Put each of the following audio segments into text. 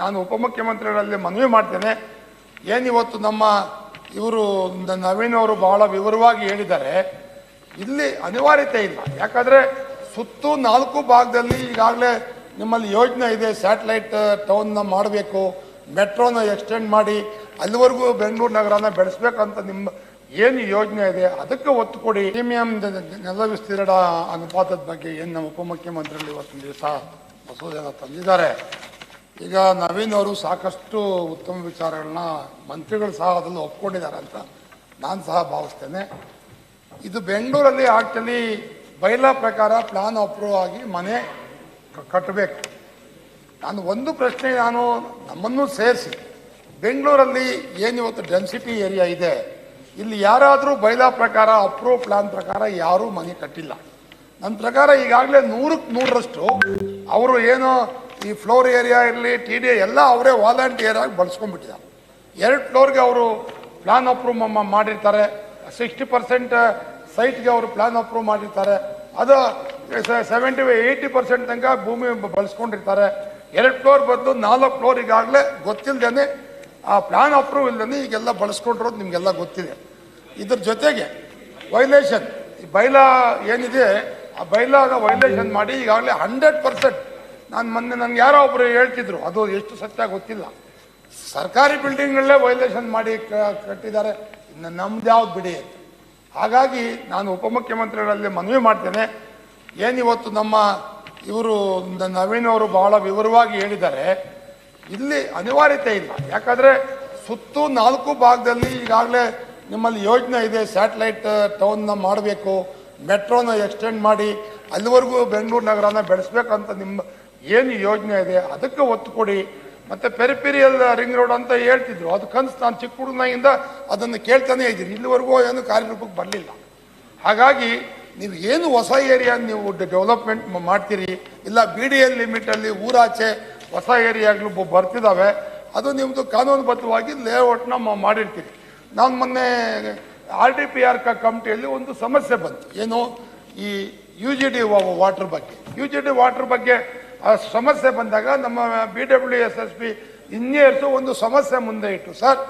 ನಾನು ಉಪಮುಖ್ಯಮಂತ್ರಿಗಳಲ್ಲಿ ಮನವಿ ಮಾಡ್ತೇನೆ. ಏನಿವತ್ತು ನಮ್ಮ ಇವರು ನವೀನ್ ಅವರು ಬಹಳ ವಿವರವಾಗಿ ಹೇಳಿದ್ದಾರೆ. ಇಲ್ಲಿ ಅನಿವಾರ್ಯತೆ ಇಲ್ಲ. ಯಾಕಂದ್ರೆ ಸುತ್ತು ನಾಲ್ಕು ಭಾಗದಲ್ಲಿ ಈಗಾಗಲೇ ನಿಮ್ಮಲ್ಲಿ ಯೋಜನೆ ಇದೆ, ಸ್ಯಾಟಲೈಟ್ ಟೌನ್ನ ಮಾಡಬೇಕು ಮೆಟ್ರೋನ ಎಕ್ಸ್ಟೆಂಡ್ ಮಾಡಿ, ಅಲ್ಲಿವರೆಗೂ ಬೆಂಗಳೂರು ನಗರನ ಬೆಳೆಸ್ಬೇಕಂತ ನಿಮ್ಮ ಏನು ಯೋಜನೆ ಇದೆ, ಅದಕ್ಕೆ ಒತ್ತು ಕೊಡಿ. ಪ್ರೀಮಿಯಂ ನೆಲ ವಿಸ್ತೀರ್ಣ ಅನುಪಾತದ ಬಗ್ಗೆ ಏನು ನಮ್ಮ ಉಪಮುಖ್ಯಮಂತ್ರಿಗಳು ಇವತ್ತು ದಿವಸ ಮಸೂದೆನ ತಂದಿದ್ದಾರೆ. ಈಗ ನವೀನ್ ಅವರು ಸಾಕಷ್ಟು ಉತ್ತಮ ವಿಚಾರಗಳನ್ನ, ಮಂತ್ರಿಗಳು ಸಹ ಅದನ್ನು ಒಪ್ಕೊಂಡಿದ್ದಾರೆ ಅಂತ ನಾನು ಸಹ ಭಾವಿಸ್ತೇನೆ. ಇದು ಬೆಂಗಳೂರಲ್ಲಿ ಆಕ್ಚುಲಿ ಬೈಲಾ ಪ್ರಕಾರ ಪ್ಲಾನ್ ಅಪ್ರೂವ್ ಆಗಿ ಮನೆ ಕಟ್ಟಬೇಕು ನಾನು ಒಂದು ಪ್ರಶ್ನೆ ನಾನು ನಮ್ಮನ್ನು ಸೇರಿಸಿ. ಬೆಂಗಳೂರಲ್ಲಿ ಏನಿವತ್ತು ಡೆನ್ಸಿಟಿ ಏರಿಯಾ ಇದೆ, ಇಲ್ಲಿ ಯಾರಾದರೂ ಬೈಲಾ ಪ್ರಕಾರ ಅಪ್ರೂವ್ ಪ್ಲಾನ್ ಪ್ರಕಾರ ಯಾರೂ ಮನೆ ಕಟ್ಟಿಲ್ಲ. ನನ್ನ ಪ್ರಕಾರ ಈಗಾಗಲೇ ನೂರಕ್ಕೆ ನೂರರಷ್ಟು ಅವರು ಏನು ಈ ಫ್ಲೋರ್ ಏರಿಯಾ ಇರಲಿ, ಟಿ ಡಿ ಎಲ್ಲ ಅವರೇ ವಾಲಂಟಿಯರ್ ಆಗಿ ಬಳಸ್ಕೊಂಡ್ಬಿಟ್ಟಿದ್ದಾರೆ. ಎರಡು ಫ್ಲೋರ್ಗೆ ಅವರು ಪ್ಲಾನ್ ಅಪ್ರೂವ್ ಮಾಡಿರ್ತಾರೆ. ಸಿಕ್ಸ್ಟಿ ಪರ್ಸೆಂಟ್ ಸೈಟ್ಗೆ ಅವರು ಪ್ಲಾನ್ ಅಪ್ರೂವ್ ಮಾಡಿರ್ತಾರೆ. ಅದು ಸೆವೆಂಟಿ ಏಯ್ಟಿ ಪರ್ಸೆಂಟ್ ತನಕ ಭೂಮಿ ಬಳಸ್ಕೊಂಡಿರ್ತಾರೆ. ಎರಡು ಫ್ಲೋರ್ ಬಂದು ನಾಲ್ಕು ಫ್ಲೋರ್ ಈಗಾಗಲೇ ಗೊತ್ತಿಲ್ಲದೇ ಆ ಪ್ಲಾನ್ ಅಪ್ರೂವ್ ಇಲ್ಲದೇ ಈಗೆಲ್ಲ ಬಳಸ್ಕೊಂಡಿರೋದು ನಿಮಗೆಲ್ಲ ಗೊತ್ತಿದೆ. ಇದ್ರ ಜೊತೆಗೆ ವೈಲೇಷನ್ ಈ ಬೈಲಾ ಏನಿದೆ, ಆ ಬೈಲಾಗ ವೈಲೇಷನ್ ಮಾಡಿ ಈಗಾಗಲೇ ಹಂಡ್ರೆಡ್ ಪರ್ಸೆಂಟ್ ನಾನು ಮೊನ್ನೆ ನನಗೆ ಯಾರೋ ಒಬ್ಬರು ಹೇಳ್ತಿದ್ರು, ಅದು ಎಷ್ಟು ಸತ್ಯ ಗೊತ್ತಿಲ್ಲ. ಸರ್ಕಾರಿ ಬಿಲ್ಡಿಂಗ್ಗಳಲ್ಲೇ ವೈಲೇಷನ್ ಮಾಡಿ ಕಟ್ಟಿದ್ದಾರೆ. ಇನ್ನು ನಮ್ದು ಯಾವ್ದು ಬಿಡಿ ಹಾಗಾಗಿ ನಾನು ಉಪಮುಖ್ಯಮಂತ್ರಿಗಳಲ್ಲಿ ಮನವಿ ಮಾಡ್ತೇನೆ. ಏನಿವತ್ತು ನಮ್ಮ ಇವರು ನವೀನ್ ಅವರು ಬಹಳ ವಿವರವಾಗಿ ಹೇಳಿದ್ದಾರೆ. ಇಲ್ಲಿ ಅನಿವಾರ್ಯತೆ ಇಲ್ಲ. ಯಾಕಂದ್ರೆ ಸುತ್ತು ನಾಲ್ಕು ಭಾಗದಲ್ಲಿ ಈಗಾಗಲೇ ನಿಮ್ಮಲ್ಲಿ ಯೋಜನೆ ಇದೆ, ಸ್ಯಾಟಲೈಟ್ ಟೌನ್ನ ಮಾಡಬೇಕು, ಮೆಟ್ರೋನ ಎಕ್ಸ್ಟೆಂಡ್ ಮಾಡಿ, ಅಲ್ಲಿವರೆಗೂ ಬೆಂಗಳೂರು ನಗರನ ಬೆಳೆಸ್ಬೇಕಂತ ನಿಮ್ಮ ಏನು ಯೋಜನೆ ಇದೆ, ಅದಕ್ಕೆ ಒತ್ತು ಕೊಡಿ. ಮತ್ತೆ ಪೆರಿಪೆರಿಯಲ್ ರಿಂಗ್ ರೋಡ್ ಅಂತ ಹೇಳ್ತಿದ್ರು. ಅದು ಕನಸು ನಾನು ಚಿಕ್ಕ ಹುಡುಗನಾಗಿಂದ ಅದನ್ನು ಕೇಳ್ತಾನೆ ಇದ್ದೀನಿ ಇಲ್ಲಿವರೆಗೂ ಏನು ಕಾರ್ಯರೂಪಕ್ಕೆ ಬರಲಿಲ್ಲ. ಹಾಗಾಗಿ ನೀವು ಏನು ಹೊಸ ಏರಿಯಾ ನೀವು ಡೆವಲಪ್ಮೆಂಟ್ ಮಾಡ್ತೀರಿ, ಇಲ್ಲ ಬಿ ಡಿ ಎಲ್ ಲಿಮಿಟಲ್ಲಿ ಊರಾಚೆ ಹೊಸ ಏರಿಯಾಗಳು ಬರ್ತಿದ್ದಾವೆ ಅದು ನಿಮ್ಮದು ಕಾನೂನುಬದ್ಧವಾಗಿ ಲೇಔಟ್ನ ಮಾಡಿರ್ತೀರಿ. ನಾನು ಮೊನ್ನೆ ಆರ್ ಡಿ ಪಿ ಆರ್ ಕಮಿಟಿಯಲ್ಲಿ ಒಂದು ಸಮಸ್ಯೆ ಬಂತು. ಏನು? ಈ ಯು ಜಿ ಡಿ ವಾಟರ್ ಬಗ್ಗೆ. ಯು ಜಿ ಡಿ ವಾಟರ್ ಬಗ್ಗೆ ಆ ಸಮಸ್ಯೆ ಬಂದಾಗ ನಮ್ಮ B W S S P engineers ಒಂದು ಸಮಸ್ಯೆ ಮುಂದೆ ಇಟ್ಟು, ಸರ್,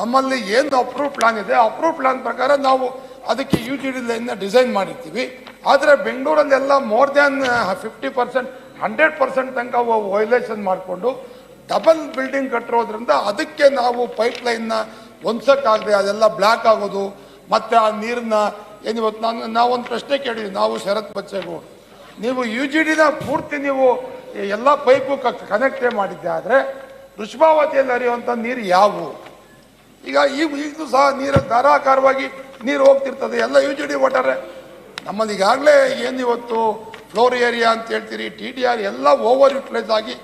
ನಮ್ಮಲ್ಲಿ ಏನು ಅಪ್ರೂವ್ ಪ್ಲಾನ್ ಇದೆ? ಅಪ್ರೂವ್ ಪ್ಲಾನ್ ಪ್ರಕಾರ ನಾವು ಅದಕ್ಕೆ ಯು ಜಿ ಡಿ ಲೈನ್ನ ಡಿಸೈನ್ ಮಾಡಿರ್ತೀವಿ. ಆದರೆ ಬೆಂಗಳೂರಲ್ಲೆಲ್ಲ more than fifty percent hundred percent ತನಕ ವೈಲೇಷನ್ ಮಾಡಿಕೊಂಡು ಡಬಲ್ ಬಿಲ್ಡಿಂಗ್ ಕಟ್ಟಿರೋದ್ರಿಂದ ಅದಕ್ಕೆ ನಾವು ಪೈಪ್ ಲೈನ್ನ ಹೊಂದ್ಸಕ್ಕಾಗದೆ ಅದೆಲ್ಲ ಬ್ಲ್ಯಾಕ್ ಆಗೋದು, ಮತ್ತು ಆ ನೀರನ್ನ ಏನಿವತ್ತು ನಾನು, ನಾವೊಂದು ಪ್ರಶ್ನೆ ಕೇಳಿದ್ವಿ, ನಾವು ಶರತ್ ಬಚ್ಚೇಗೌಡ. ನೀವು ಯು ಜಿ ಡಿನ ಪೂರ್ತಿ ನೀವು ಎಲ್ಲ ಪೈಪು ಕನೆಕ್ಟೇ ಮಾಡಿದ್ದೆ ಆದರೆ ವೃಷಭಾವತಿಯಲ್ಲಿ ಹರಿಯುವಂಥ ನೀರು ಯಾವುವು ಈಗ ಈಗ ಈಗಲೂ ಸಹ ನೀರು ಧಾರಾಕಾರವಾಗಿ ನೀರು ಹೋಗ್ತಿರ್ತದೆ, ಎಲ್ಲ ಯು ಜಿ ಡಿ ಒಟ್ಟಾರೆ ನಮ್ಮಲ್ಲಿ ಈಗಾಗಲೇ ಏನು ಇವತ್ತು ಫ್ಲೋರ್ ಏರಿಯಾ ಅಂತ ಹೇಳ್ತೀರಿ, ಟಿ ಡಿ ಆರ್ ಎಲ್ಲ ಓವರ್ ಯುಟಿಲೈಸ್ ಆಗಿ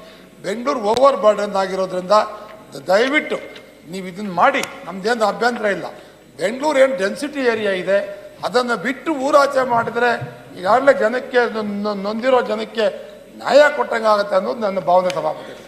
ಬೆಂಗಳೂರು ಓವರ್ ಬರ್ಡನ್ ಆಗಿರೋದ್ರಿಂದ ದಯವಿಟ್ಟು ನೀವು ಇದನ್ನು ಮಾಡಿ, ನಮ್ದೇನು ಅಭ್ಯಂತರ ಇಲ್ಲ. ಬೆಂಗಳೂರು ಏನು ಡೆನ್ಸಿಟಿ ಏರಿಯಾ ಇದೆ, ಅದನ್ನು ಬಿಟ್ಟು ಊರಾಚೆ ಮಾಡಿದರೆ ಈಗಾಗಲೇ ಜನಕ್ಕೆ ನೊಂದಿರೋ ಜನಕ್ಕೆ ನ್ಯಾಯ ಕೊಟ್ಟಂಗೆ ಆಗುತ್ತೆ ಅನ್ನೋದು ನನ್ನ ಭಾವನೆ ಸಭಾಪತಿ